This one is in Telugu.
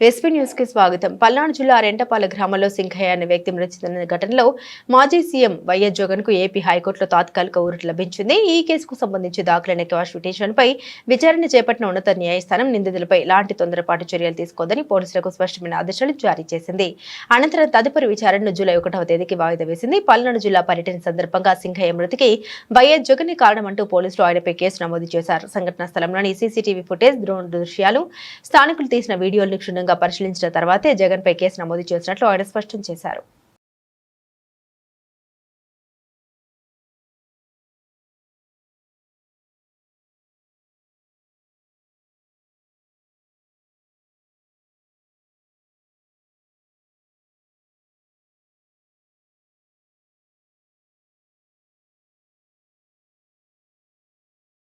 ఎస్పీ న్యూస్కి స్వాగతం. పల్నాడు జిల్లా రెంటపాల గ్రామంలో సింఖయ్య అనే వ్యక్తి మృతి చెందిన ఘటనలో మాజీ సీఎం వైఎస్ జగన్కు ఏపీ హైకోర్టులో తాత్కాలిక ఊరట లభించింది. ఈ కేసుకు సంబంధించి దాఖలైన క్వాష్ పిటిషన్పై విచారణ చేపట్టిన ఉన్నత న్యాయస్థానం నిందితులపై ఎలాంటి తొందరపాటు చర్యలు తీసుకోదని పోలీసులకు స్పష్టమైన ఆదేశాలు జారీ చేసింది. అనంతరం తదుపరి విచారణను జూలై ఒకటవ తేదీకి వాయిదా వేసింది. పల్నాడు జిల్లా పర్యటన సందర్భంగా సింఘయ్య మృతికి వైఎస్ జగన్ కారణమంటూ పోలీసులు ఆయనపై కేసు నమోదు చేశారు. సంఘటనా స్థలంలోని సీసీటీవీ ఫుటేజ్ డ్రోన్ దృశ్యాలు స్థానికులు తీసిన వీడియోలను క్షుణ్ణంగా పరిశీలించిన తర్వాతే జగన్ పై కేసు నమోదు చేసినట్లు ఆయన స్పష్టం చేశారు.